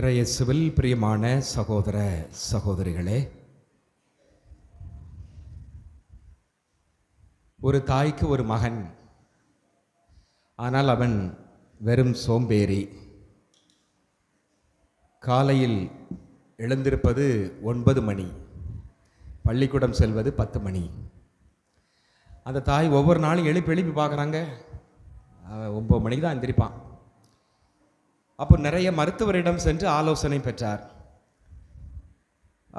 இறையசுவில் பிரியமான சகோதர சகோதரிகளே ஒரு தாய்க்கு ஒரு மகன் ஆனால் அவன் வெறும் சோம்பேறி. காலையில் எழுந்திருப்பது ஒன்பது மணி பள்ளிக்கூடம் செல்வது பத்து மணி. அந்த தாய் ஒவ்வொரு நாளும் எழுப்பி எழுப்பி பார்க்குறாங்க. ஒம்பது மணிக்கு தான் எந்திரிப்பான். அப்போ நிறைய மருத்துவரிடம் சென்று ஆலோசனை பெற்றார்.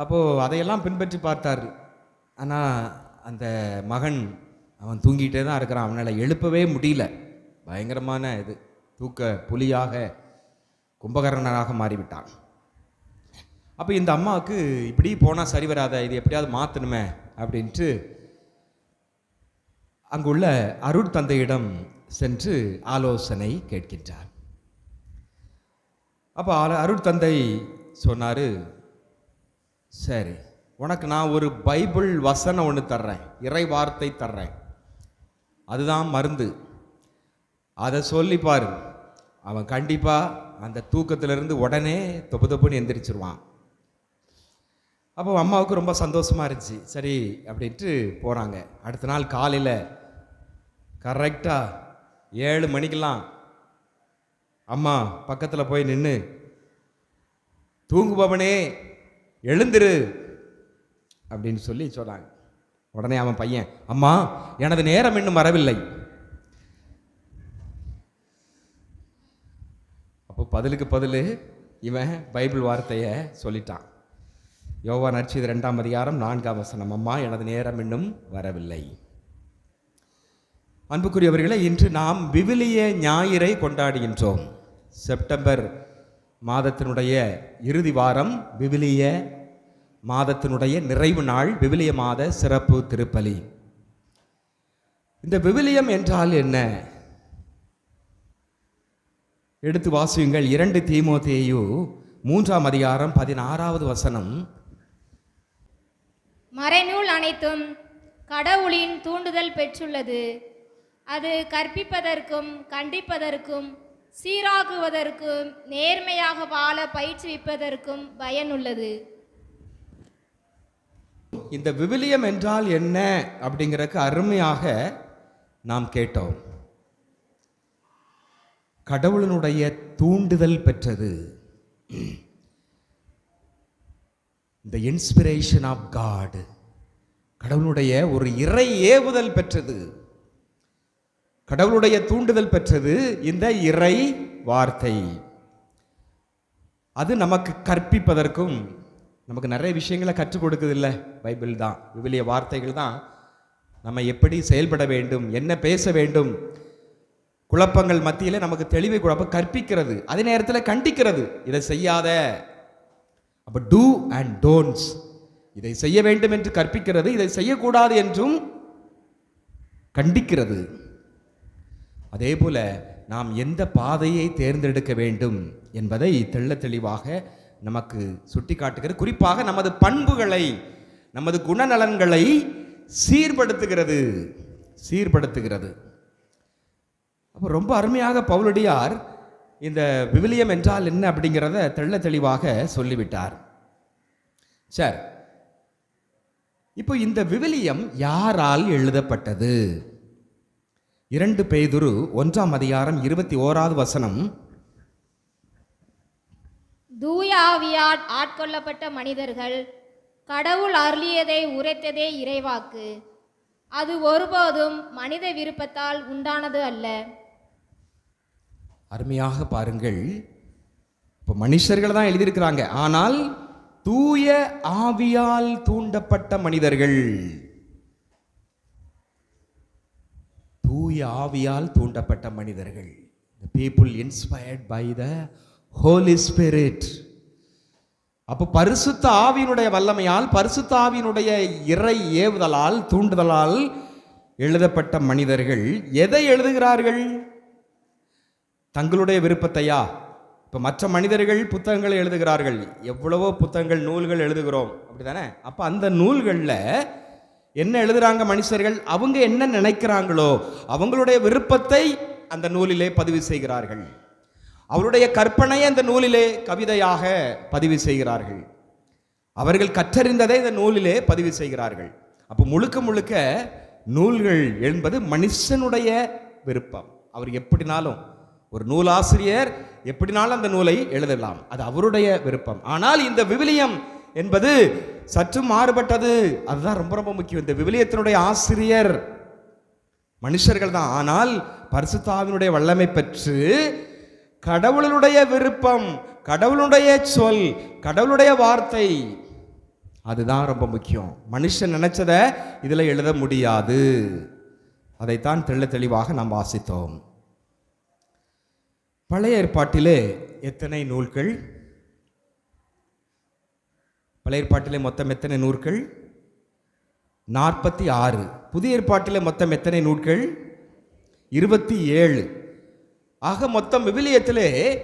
அப்போது அதையெல்லாம் பின்பற்றி பார்த்தார். ஆனால் அந்த மகன் அவன் தூங்கிட்டே தான் இருக்கிறான். அவனால் எழுப்பவே முடியல. பயங்கரமான இது. தூக்க புலியாக கும்பகர்ணனாக மாறிவிட்டான். அப்போ இந்த அம்மாவுக்கு இப்படி போனால் சரி வராத இது எப்படியாவது மாற்றணுமே அப்படின்ட்டு அங்குள்ள அருட்தந்தையிடம் சென்று ஆலோசனை கேட்கின்றார். அப்போ அருள் தந்தை சொன்னார் சரி உனக்கு நான் ஒரு பைபிள் வசனம் ஒன்று தர்றேன் இறை வார்த்தை தர்றேன். அதுதான் மருந்து. அதை சொல்லி பாரு. அவன் கண்டிப்பாக அந்த தூக்கத்திலிருந்து உடனே தொப்பு தொப்புன்னு எந்திரிச்சிருவான். அப்போ அம்மாவுக்கு ரொம்ப சந்தோஷமாக இருந்துச்சு. சரி அப்படின்ட்டு போகிறாங்க அடுத்த நாள் காலையில் கரெக்டாக ஏழு மணிக்கெல்லாம் அம்மா பக்கத்தில் போய் நின்று தூங்குபவனே எழுந்திரு. அப்படின்னு சொல்லி சொன்னாங்க. உடனே அவன் பையன் அம்மா எனது நேரம் இன்னும் வரவில்லை. அப்போ பதிலுக்கு பதில் இவன் பைபிள் வார்த்தையை சொல்லிட்டான். யோவா நடிச்சது ரெண்டாம் அதிகாரம் நான்காம் வசனம். அம்மா எனது நேரம் இன்னும் வரவில்லை. அன்புக்குரியவர்களை இன்று நாம் விவிலிய ஞாயிறை கொண்டாடுகின்றோம். செப்டம்பர் மாதத்தினுடைய இறுதி வாரம் விவிலிய மாதத்தினுடைய நிறைவு நாள் விவிலிய மாத சிறப்பு திருப்பலி. இந்த விவிலியம் என்றால் என்ன? எடுத்து வாசியுங்கள். இரண்டு தீமோத்தேயு மூன்றாம் அதிகாரம் பதினாறாவது வசனம். மறைநூல் அனைத்தும் கடவுளின் தூண்டுதல் பெற்றுள்ளது. அது கற்பிப்பதற்கும் கண்டிப்பதற்கும் சீராக்குவதற்கும் நேர்மையாக வாழ பயிற்றுவிப்பதற்கும் பயனுள்ளது. இந்த விவிலியம் என்றால் என்ன அப்படிங்கிறதுக்கு அருமையாக நாம் கேட்டோம். கடவுளினுடைய தூண்டுதல் பெற்றது. இந்த இன்ஸ்பிரேஷன் ஆஃப் காடு கடவுளுடைய ஒரு இறை ஏவுதல் பெற்றது. கடவுளுடைய தூண்டுதல் பெற்றது இந்த இறை வார்த்தை. அது நமக்கு கற்பிப்பதற்கும் நமக்கு நிறைய விஷயங்களை கற்றுக் கொடுக்குது இல்லை பைபிள் தான் விவிலிய வார்த்தைகள் தான். நம்ம எப்படி செயல்பட வேண்டும் என்ன பேச வேண்டும் குழப்பங்கள் மத்தியில் நமக்கு தெளிவை குழப்ப கற்பிக்கிறது அதே நேரத்தில் கண்டிக்கிறது இதை செய்யாத. அப்போ டூ அண்ட் டோன்ட்ஸ் இதை செய்ய வேண்டும் என்று கற்பிக்கிறது இதை செய்யக்கூடாது என்றும் கண்டிக்கிறது. அதே போல நாம் எந்த பாதையை தேர்ந்தெடுக்க வேண்டும் என்பதை தெள்ள தெளிவாக நமக்கு சுட்டி காட்டுகிறது குறிப்பாக நமது பண்புகளை நமது குணநலன்களை சீர்படுத்துகிறது சீர்படுத்துகிறது. அப்போ ரொம்ப அருமையாக பவுலடியார் இந்த விவிலியம் என்றால் என்ன அப்படிங்கிறத தெள்ள தெளிவாக சொல்லிவிட்டார். சார் இப்போ இந்த விவிலியம் யாரால் எழுதப்பட்டது? இரண்டு பேதுரு ஒன்றாம் அதிகாரம் இருபத்தி ஓராவது வசனம். தூய ஆவியால் ஆட்கொள்ளப்பட்ட மனிதர்கள் கடவுள் அருளியதை உரைத்ததே இறைவாக்கு. அது ஒருபோதும் மனித விருப்பத்தால் உண்டானது அல்ல. அருமையாக பாருங்கள். இப்போ மனுஷர்கள் தான் எழுதியிருக்கிறாங்க. ஆனால் தூய ஆவியால் தூண்டப்பட்ட மனிதர்கள். தூய ஆவியால் தூண்டப்பட்ட மனிதர்கள். The people inspired by the holy அப்போ பரிசுத்த ஆவியினுடைய வல்லமையால் பரிசுத்த ஆவியினுடைய இறை ஏவுதலால் தூண்டுதலால் எழுதப்பட்ட மனிதர்கள் எதை எழுதுகிறார்கள்? தங்களுடைய விருப்பத்தையா? இப்போ மற்ற மனிதர்கள் புத்தகங்களை எழுதுகிறார்கள். எவ்வளவோ புத்தகங்கள் நூல்கள் எழுதுகிறோம். அப்படி தானே அப்போ அந்த நூல்களில் என்ன எழுதுகிறாங்க மனுஷர்கள்? அவங்க என்ன நினைக்கிறாங்களோ அவங்களுடைய விருப்பத்தை அந்த நூலிலே பதிவு செய்கிறார்கள். அவருடைய கற்பனையை அந்த நூலிலே கவிதையாக பதிவு செய்கிறார்கள். அவர்கள் கற்றறிந்ததை இந்த நூலிலே பதிவு செய்கிறார்கள். அப்போ முழுக்க முழுக்க நூல்கள் என்பது மனுஷனுடைய விருப்பம். அவர் எப்படினாலும் ஒரு நூலாசிரியர் எப்படினாலும் அந்த நூலை எழுதலாம். அது அவருடைய விருப்பம். ஆனால் இந்த விவிலியம் என்பது சற்று மாறுபட்டது. அதுதான் ரொம்ப ரொம்ப முக்கியம். இந்த விவிலியத்தினுடைய ஆசிரியர் மனுஷர்கள் தான். ஆனால் பரிசுத்தாவினுடைய வல்லமை பெற்று கடவுளுடைய விருப்பம் கடவுளுடைய சொல் கடவுளுடைய வார்த்தை அதுதான் ரொம்ப முக்கியம். மனுஷன் நினைச்சதை இதில் எழுத முடியாது. அதைத்தான் தெள்ள தெளிவாக நாம் வாசித்தோம். பழைய ஏற்பாட்டிலே எத்தனை நூல்கள்? பழைய ஏற்பாட்டிலே மொத்தம் எத்தனை நூல்கள்? நாற்பத்தி ஆறு. புதிய ஏற்பாட்டிலே மொத்தம் எத்தனை நூல்கள்? இருபத்தி ஏழு. ஆக மொத்தம் விவிலியத்திலே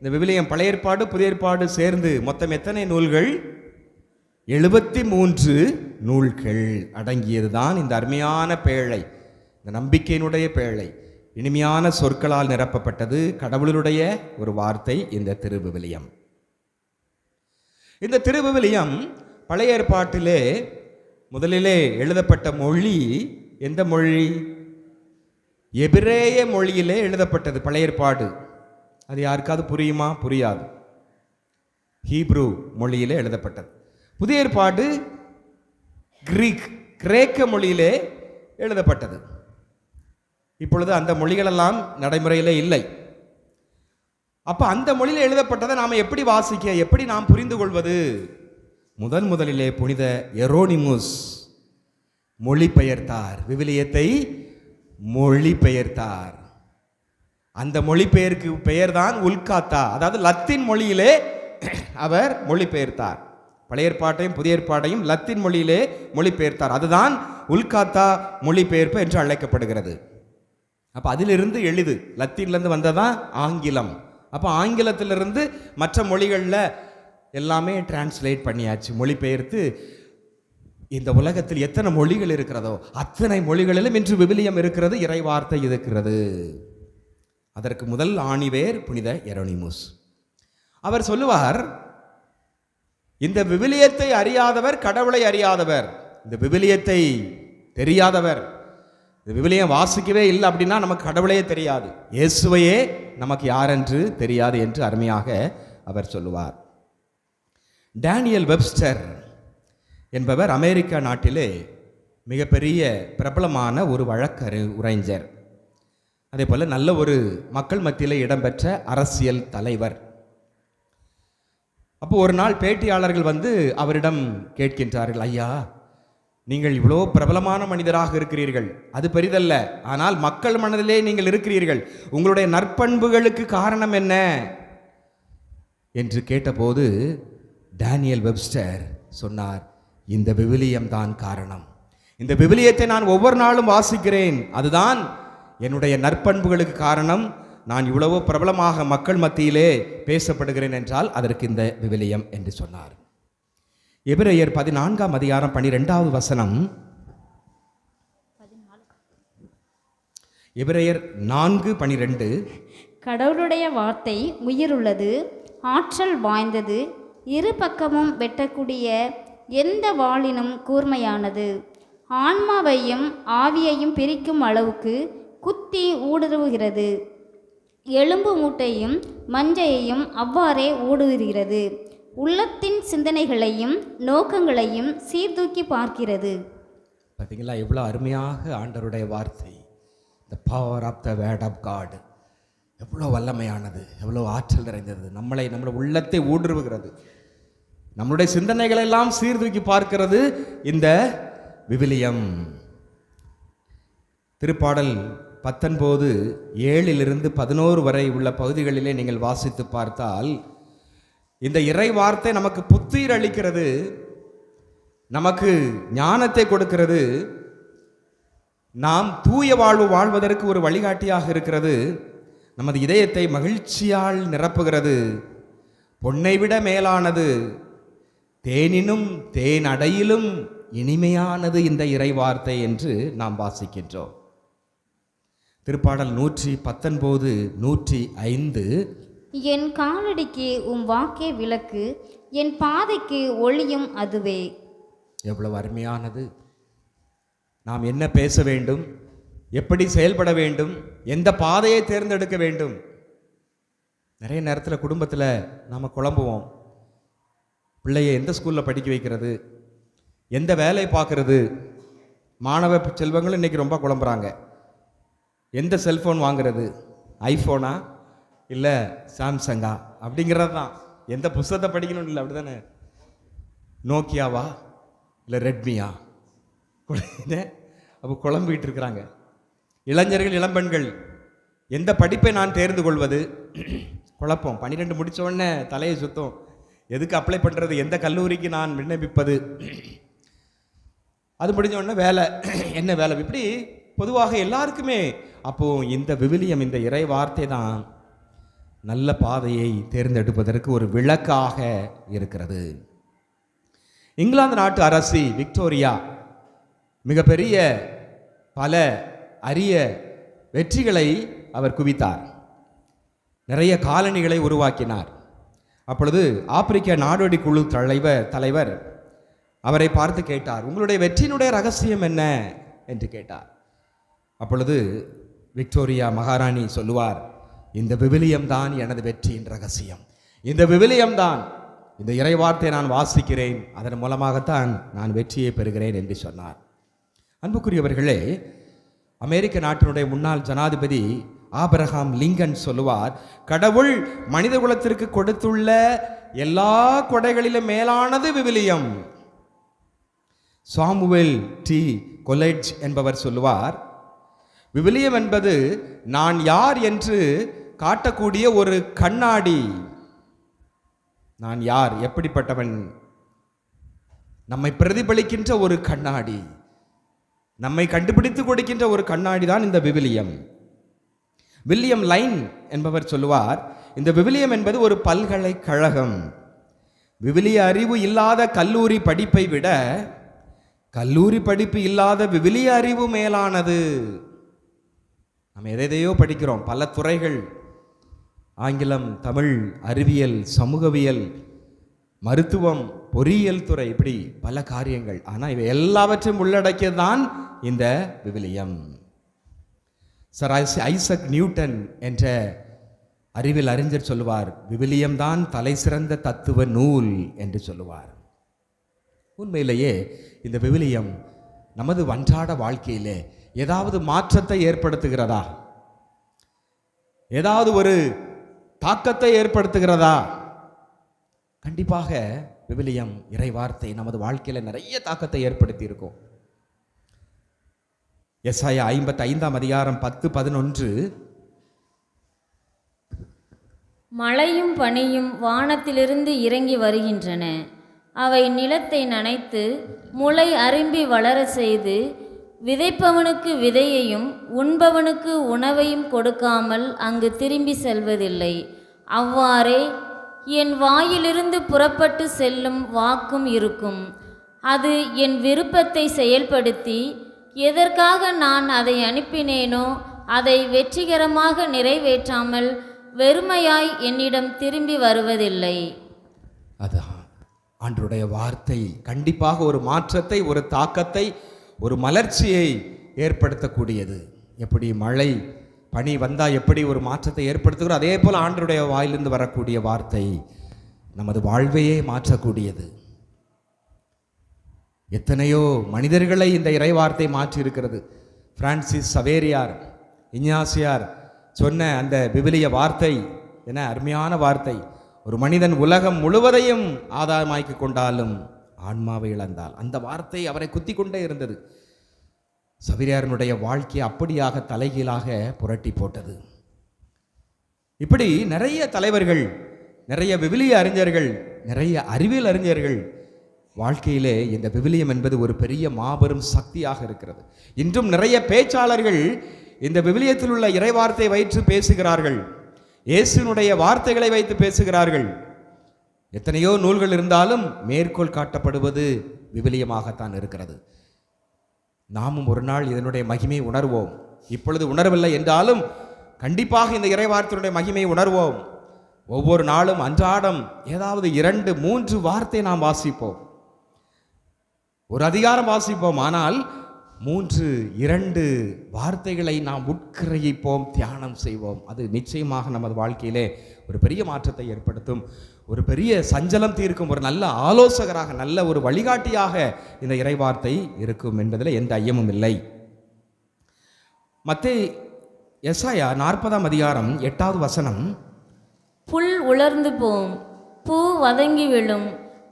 இந்த விவிலியம் பழைய ஏற்பாடு புதிய ஏற்பாடு சேர்ந்து மொத்தம் எத்தனை நூல்கள்? எழுபத்தி மூன்று நூல்கள் அடங்கியதுதான் இந்த அருமையான பேழை. இந்த நம்பிக்கையினுடைய பேழை. இனிமையான சொற்களால் நிரப்பப்பட்டது கடவுளுடைய ஒரு வார்த்தை இந்த திருவிவிலியம். இந்த திருவிவிலியம் பழைய ஏற்பாட்டிலே முதலிலே எழுதப்பட்ட மொழி எந்த மொழி? எபிரேய மொழியிலே எழுதப்பட்டது பழைய ஏற்பாடு. அது யாருக்காவது புரியுமா? புரியாது. ஹீப்ரூ மொழியிலே எழுதப்பட்டது. புதிய ஏற்பாடு கிரீக் கிரேக்க மொழியிலே எழுதப்பட்டது. இப்பொழுது அந்த மொழிகளெல்லாம் நடைமுறையிலே இல்லை. அப்போ அந்த மொழியில் எழுதப்பட்டதை நாம் எப்படி வாசிக்க எப்படி நாம் புரிந்து கொள்வது? முதன் முதலிலே புனித எரோனிமுஸ் மொழிபெயர்த்தார். விவிலியத்தை மொழிபெயர்த்தார். அந்த மொழிபெயர்க்கு பெயர்தான் உல்காத்தா. அதாவது லத்தீன் மொழியிலே அவர் மொழிபெயர்த்தார். பழைய ஏற்பாட்டையும் புதிய ஏற்பாட்டையும் லத்தீன் மொழியிலே மொழிபெயர்த்தார். அதுதான் உல்காத்தா மொழிபெயர்ப்பு என்று அழைக்கப்படுகிறது. அப்போ அதிலிருந்து எளிது. லத்தீன்லேருந்து வந்ததான் ஆங்கிலம். அப்போ ஆங்கிலத்திலிருந்து மற்ற மொழிகளில் எல்லாமே டிரான்ஸ்லேட் பண்ணியாச்சு. மொழிபெயர்த்து இந்த உலகத்தில் எத்தனை மொழிகள் இருக்கிறதோ அத்தனை மொழிகளிலும் இன்று விவிலியம் இருக்கிறது இறைவார்த்தை இருக்கிறது. அதற்கு முதல் ஆணிவேர் புனித எரோனிமுஸ். அவர் சொல்லுவார் இந்த விவிலியத்தை அறியாதவர் கடவுளை அறியாதவர். இந்த விவிலியத்தை தெரியாதவர். இந்த விவிலியம் வாசிக்கவே இல்லை அப்படின்னா நமக்கு கடவுளே தெரியாது. இயேசுவையே நமக்கு யாரென்று தெரியாது என்று அருமையாக அவர் சொல்லுவார். டேனியல் வெப்ஸ்டர் என்பவர் அமெரிக்கா நாட்டிலே மிகப்பெரிய பிரபலமான ஒரு வழக்கறு உரைஞர். அதே போல் நல்ல ஒரு மக்கள் மத்தியில் இடம்பெற்ற அரசியல் தலைவர். அப்போ ஒரு நாள் பேட்டியாளர்கள் வந்து அவரிடம் கேட்கின்றார்கள் ஐயா நீங்கள் இவ்வளோ பிரபலமான மனிதராக இருக்கிறீர்கள். அது பெரிதல்ல. ஆனால் மக்கள் மனதிலே நீங்கள் இருக்கிறீர்கள். உங்களுடைய நற்பண்புகளுக்கு காரணம் என்ன? என்று கேட்டபோது டேனியல் வெப்ஸ்டர் சொன்னார் இந்த விவிலியம் தான் காரணம். இந்த விவிலியத்தை நான் ஒவ்வொரு நாளும் வாசிக்கிறேன். அதுதான் என்னுடைய நற்பண்புகளுக்கு காரணம். நான் இவ்வளவோ பிரபலமாக மக்கள் மத்தியிலே பேசப்படுகிறேன் என்றால் அதற்கு இந்த விவிலியம் என்று சொன்னார். எபிரேயர் பதினான்காம் அதிகாரம் பனிரெண்டாவது வசனம். எபிரேயர் நான்கு பனிரெண்டு. கடவுளுடைய வார்த்தை உயிருள்ளது ஆற்றல் வாய்ந்தது இரு பக்கமும் வெட்டக்கூடிய எந்த வாளினும் கூர்மையானது. ஆன்மாவையும் ஆவியையும் பிரிக்கும் அளவுக்கு குத்தி ஊடுருவுகிறது. எலும்பு மூட்டையும் மஞ்சையையும் அவ்வாறே ஊடுருவுகிறது. உள்ளத்தின் சிந்தனைகளையும் நோக்கங்களையும் சீர்தூக்கி பார்க்கிறது. பார்த்தீங்களா எவ்வளோ அருமையாக ஆண்டருடைய வார்த்தை. The power of the word of god எவ்வளோ வல்லமையானது எவ்வளோ ஆற்றல் நிறைந்தது. நம்மளை நம்மளோட உள்ளத்தை ஊடுருவுகிறது. நம்மளுடைய சிந்தனைகளை எல்லாம் சீர்தூக்கி பார்க்கிறது இந்த விவிலியம். திருப்பாடல் பத்தொன்பது ஏழிலிருந்து பதினோரு வரை உள்ள பகுதிகளிலே நீங்கள் வாசித்து பார்த்தால் இந்த இறை வார்த்தை நமக்கு புத்துயிர் அளிக்கிறது நமக்கு ஞானத்தை கொடுக்கிறது நாம் தூய வாழ்வு வாழ்வதற்கு ஒரு வழிகாட்டியாக இருக்கிறது நமது இதயத்தை மகிழ்ச்சியால் நிரப்புகிறது பொன்னை விட மேலானது தேனினும் தேன் அடையிலும் இனிமையானது இந்த இறை வார்த்தை என்று நாம் வாசிக்கின்றோம். திருப்பாடல் நூற்றி பத்தொன்பது நூற்றி ஐந்து என் காலடிக்கு உம் வாக்கே விளக்கு என் பாதைக்கு ஒளியும் அதுவே. எவ்வளவு அருமையானது. நாம் என்ன பேச வேண்டும் எப்படி செயல்பட வேண்டும் எந்த பாதையை தேர்ந்தெடுக்க வேண்டும். நிறைய நேரத்தில் குடும்பத்தில் நாம் குழம்புவோம். பிள்ளையை எந்த ஸ்கூலில் படிக்க வைக்கிறது எந்த வேலையை பார்க்குறது. மாணவ செல்வங்களும் இன்றைக்கி ரொம்ப குழம்புறாங்க. எந்த செல்ஃபோன் வாங்குறது ஐஃபோனா இல்லை சாம்சங்கா? அப்படிங்கிறது தான் எந்த புஸ்தகத்தை படிக்கணும் இல்லை அப்படி தானே நோக்கியாவா? இல்லை ரெட்மியா? அப்போ குழம்பிட்டு இருக்கிறாங்க. இளைஞர்கள் இளம்பெண்கள் எந்த படிப்பை நான் தேர்ந்து கொள்வது? குழப்பம். பன்னிரெண்டு முடித்த உடனே தலையை சுத்தம். எதுக்கு அப்ளை பண்ணுறது எந்த கல்லூரிக்கு நான் விண்ணப்பிப்பது? அது முடிஞ்ச உடனே வேலை. என்ன வேலை? இப்படி பொதுவாக எல்லாருக்குமே. அப்போது இந்த விவிலியம் இந்த இறை வார்த்தை தான். நல்ல பாதையை தேர்ந்தெடுப்பதற்கு ஒரு விளக்காக இருக்கிறது. இங்கிலாந்து நாட்டு அரசி விக்டோரியா மிகப்பெரிய பல அரிய வெற்றிகளை அவர் குவித்தார். நிறைய காலனிகளை உருவாக்கினார். அப்பொழுது ஆப்பிரிக்க நாடோடி குழு தலைவர் தலைவர் அவரை பார்த்து கேட்டார் உங்களுடைய வெற்றியினுடைய ரகசியம் என்ன? என்று கேட்டார். அப்பொழுது விக்டோரியா மகாராணி சொல்லுவார் இந்த விவிலியம்தான் எனது வெற்றியின் ரகசியம். இந்த விவிலியம் தான் இந்த இறைவார்த்தை நான் வாசிக்கிறேன் அதன் மூலமாகத்தான் நான் வெற்றியை பெறுகிறேன் என்று சொன்னார். அன்புக்குரியவர்களே அமெரிக்க நாட்டினுடைய முன்னாள் ஜனாதிபதி ஆபரகாம் லிங்கன் சொல்லுவார் கடவுள் மனித குலத்திற்கு கொடுத்துள்ள எல்லா கொடைகளிலும் மேலானது விவிலியம். Samuel D. கொலேஜ் என்பவர் சொல்லுவார் விவிலியம் என்பது நான் யார் என்று காட்டக்கூடிய ஒரு கண்ணாடி. நான் யார்? எப்படிப்பட்டவன்? நம்மை பிரதிபலிக்கின்ற ஒரு கண்ணாடி. நம்மை கண்டுபிடித்து கொடுக்கின்ற ஒரு கண்ணாடி தான் இந்த விவிலியம். வில்லியம் லைன் என்பவர் சொல்லுவார் இந்த விவிலியம் என்பது ஒரு பல்கலைக்கழகம். விவிலிய அறிவு இல்லாத கல்லூரி படிப்பை விட கல்லூரி படிப்பு இல்லாத விவிலிய அறிவு மேலானது. நம்ம எதையோ படிக்கிறோம் பல துறைகள். ஆங்கிலம் தமிழ் அறிவியல் சமூகவியல் மருத்துவம் பொறியியல் துறை இப்படி பல காரியங்கள். ஆனால் இவை எல்லாவற்றையும் உள்ளடக்கியது தான் இந்த விவிலியம். சர் ஐஸ் ஐசக் நியூட்டன் என்ற அறிவில் அறிஞர் சொல்லுவார் விவிலியம் தான் தலை சிறந்த தத்துவ நூல் என்று சொல்லுவார். உண்மையிலேயே இந்த விவிலியம் நமது அன்றாட வாழ்க்கையிலே ஏதாவது மாற்றத்தை ஏற்படுத்துகிறதா? ஏதாவது ஒரு தாக்கத்தை ஏற்படுத்துகிறதா? கண்டிப்பாக விவிலியம் இறை வார்த்தை நமது வாழ்க்கையில் நிறைய தாக்கத்தை ஏற்படுத்தி இருக்கும் எஸ்ஐயா ஐம்பத்தி ஐந்தாம் அதிகாரம் பத்து பதினொன்று. மழையும் பனியும் வானத்திலிருந்து இறங்கி வருகின்றன. அவை நிலத்தை நனைத்து முளை அரும்பி வளர செய்து விதைப்பவனுக்கு விதையையும் உண்பவனுக்கு உணவையும் கொடுக்காமல் அங்கு திரும்பி செல்வதில்லை. அவ்வாறே என் வாயிலிருந்து புறப்பட்டு செல்லும் வாக்கும் இருக்கும். அது என் விருப்பத்தை செயல்படுத்தி எதற்காக நான் அதை அனுப்பினேனோ அதை வெற்றிகரமாக நிறைவேற்றாமல் வெறுமையாய் என்னிடம் திரும்பி வருவதில்லை. அதான். அன்றுடைய வார்த்தை கண்டிப்பாக ஒரு மாற்றத்தை ஒரு தாக்கத்தை ஒரு மலர்ச்சியை ஏற்படுத்தக்கூடியது. எப்படி மழை பனி வந்தால் எப்படி ஒரு மாற்றத்தை ஏற்படுத்துகிறோம் அதே போல் ஆண்டருடைய வாயிலிருந்து வரக்கூடிய வார்த்தை நமது வாழ்வையே மாற்றக்கூடியது. எத்தனையோ மனிதர்களை இந்த இறைவார்த்தை மாற்றி இருக்கிறது பிரான்சிஸ் சவேரியார் இஞ்ஞாசியார் சொன்ன அந்த விவிலிய வார்த்தை என அருமையான வார்த்தை. ஒரு மனிதன் உலகம் முழுவதையும் ஆதாயமாக்கி கொண்டாலும் ஆன்மாவை இழந்தால் அந்த வார்த்தை அவரை குத்தி கொண்டே இருந்தது. சபிரியாரனுடைய வாழ்க்கையை அப்படியாக தலைகீழாக புரட்டி போட்டது. இப்படி நிறைய தலைவர்கள் நிறைய விவிலிய அறிஞர்கள் நிறைய அறிவியல் அறிஞர்கள் வாழ்க்கையிலே இந்த விவிலியம் என்பது ஒரு பெரிய மாபெரும் சக்தியாக இருக்கிறது. இன்றும் நிறைய பேச்சாளர்கள் இந்த விவிலியத்தில் உள்ள இறைவார்த்தை வைத்து பேசுகிறார்கள். இயேசுனுடைய வார்த்தைகளை வைத்து பேசுகிறார்கள். எத்தனையோ நூல்கள் இருந்தாலும் மேற்கோள் காட்டப்படுவது விவிலியமாகத்தான் இருக்கிறது. நாமும் ஒரு நாள் இதனுடைய மகிமை உணர்வோம். இப்பொழுது உணரவில்லை என்றாலும் கண்டிப்பாக இந்த இறைவார்த்தையுடைய மகிமை உணர்வோம். ஒவ்வொரு நாளும் அன்றாடம் ஏதாவது இரண்டு மூன்று வார்த்தை நாம் வாசிப்போம். ஒரு அதிகாரம் வாசிப்போம் ஆனால் மூன்று இரண்டு வார்த்தைகளை நாம் உட்கிரகிப்போம் தியானம் செய்வோம். அது நிச்சயமாக நமது வாழ்க்கையிலே ஒரு பெரிய மாற்றத்தை ஏற்படுத்தும். ஒரு பெரிய சஞ்சலம் தீர்க்கும் ஒரு நல்ல ஆலோசகராக நல்ல ஒரு வழிகாட்டியாக இந்த இறைவார்த்தை இருக்கும் என்பதில் எந்த ஐயமும் இல்லை. மத்தே எஸ்ஐயா நாற்பதாம் அதிகாரம் எட்டாவது வசனம். புல் உலர்ந்து போம் பூ வதங்கி விழும்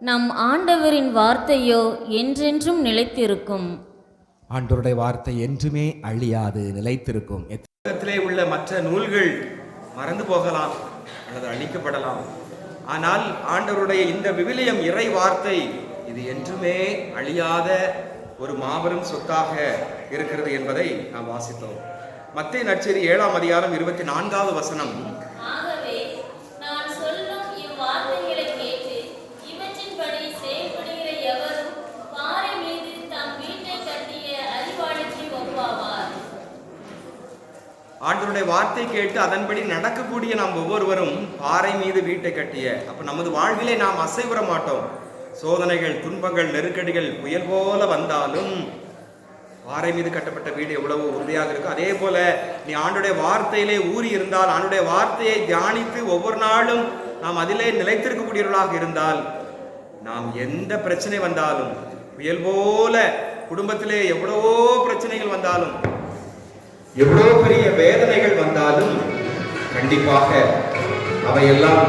நம் ஆண்டவரின் வார்த்தையோ என்றென்றும் நிலைத்திருக்கும். ஆண்டவருடைய வார்த்தை என்றுமே அழியாது நிலைத்திருக்கும். உள்ள மற்ற நூல்கள் மறந்து போகலாம் அல்லது அழிக்கப்படலாம். ஆனால் ஆண்டவருடைய இந்த விவிலியம் இறை வார்த்தை இது என்றுமே அழியாத ஒரு மாபெரும் சொத்தாக இருக்கிறது என்பதை நாம் வாசித்தோம். மத்திய நற்செய்தி ஏழாம் அதிகாரம் இருபத்தி நான்காவது வசனம் ஆகவே நான் சொல்லும் இவ்வார்த்தைகளை கேட்டு இவற்றின்படி செயல்படுகிற எவரும் பாறை மீது தம் வீட்டை கட்டிய அறிவாளிக்கு ஒப்பாவார் ஆண்டவருடைய வார்த்தை கேட்டு அதன்படி நடக்கக்கூடிய நாம் ஒவ்வொருவரும் பாறை மீது வீட்டை கட்டிய அப்ப நமது வாழ்விலே நாம் அசைவுற மாட்டோம். சோதனைகள் துன்பங்கள் நெருக்கடிகள் புயல் போல வந்தாலும் பாறை மீது கட்டப்பட்ட வீடு எவ்வளவு உறுதியாக இருக்கும் அதே போல நீ ஆண்டுடைய வார்த்தையிலே ஊறி இருந்தால் ஆண்டுடைய வார்த்தையை தியானித்து ஒவ்வொரு நாளும் நாம் அதிலே நிலைத்திருக்கக்கூடியவர்களாக இருந்தால் நாம் எந்த பிரச்சனை வந்தாலும் புயல் போல குடும்பத்திலே எவ்வளவோ பிரச்சனைகள் வந்தாலும் எவ்வளவு பெரிய வேதனைகள் வந்தாலும் கண்டிப்பாக அவையெல்லாம்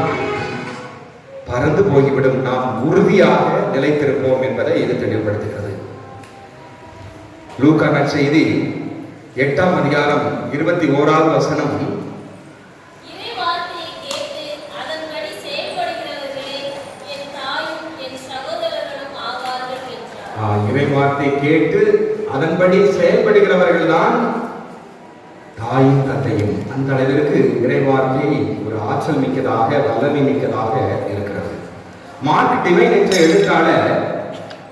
பறந்து போய்விடும். நாம் உறுதியாக நிலைத்திருப்போம் என்பதை இது தெளிவுபடுத்துகிறது. லூக்கா நற்செய்தி எட்டாம் அதிகாரம் இருபத்தி ஓராவது வசனம். இறை வார்த்தை கேட்டு அதன்படி செயல்படுகிறவர்கள் தான் தாயும் தந்தையும் அந்த அளவிற்கு இறைவார்த்தை ஒரு ஆற்றல் மிக்கதாக வல்லமை மிக்கதாக இருக்கிறது. மார்க் டிவைன் என்ற எழுத்தாளர்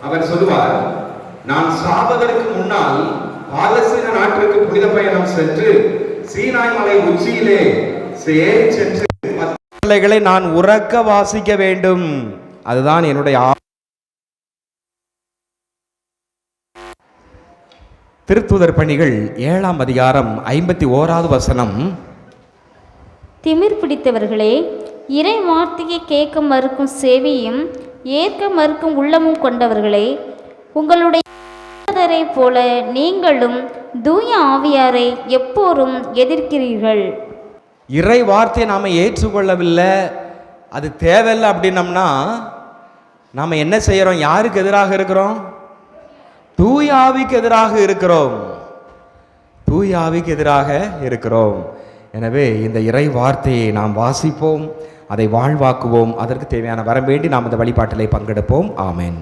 அவர் சொல்லுவார் நான் சாவதற்கு முன்னால் பாலஸ்தீன நாட்டிற்கு புனித பயணம் சென்று சீனாய் மலை உச்சியிலே சேர் சென்று நான் உறக்க வாசிக்க வேண்டும். அதுதான் என்னுடைய திருத்துதர் பணிகள் ஏழாம் அதிகாரம் ஐம்பத்தி ஓராவது வசனம். திமிர் பிடித்தவர்களே இறை வார்த்தையை கேட்க மறுக்கும் செவியும் ஏற்க மறுக்கும் உள்ளமும் கொண்டவர்களே உங்களுடைய போல நீங்களும் தூய ஆவியாரை எப்போதும் எதிர்க்கிறீர்கள். இறை வார்த்தையை நாம் ஏற்றுக்கொள்ளவில்லை அது தேவையில்லை அப்படின்னம்னா நாம் என்ன செய்கிறோம் யாருக்கு எதிராக இருக்கிறோம்? தூயாவிக்கு எதிராக இருக்கிறோம். தூயாவிக்கு எதிராக இருக்கிறோம். எனவே இந்த இறை வார்த்தையை நாம் வாசிப்போம் அதை வாழ்வாக்குவோம். அதற்கு தேவையான வரம் வேண்டி நாம் இந்த வழிபாட்டிலே பங்கெடுப்போம். ஆமேன்.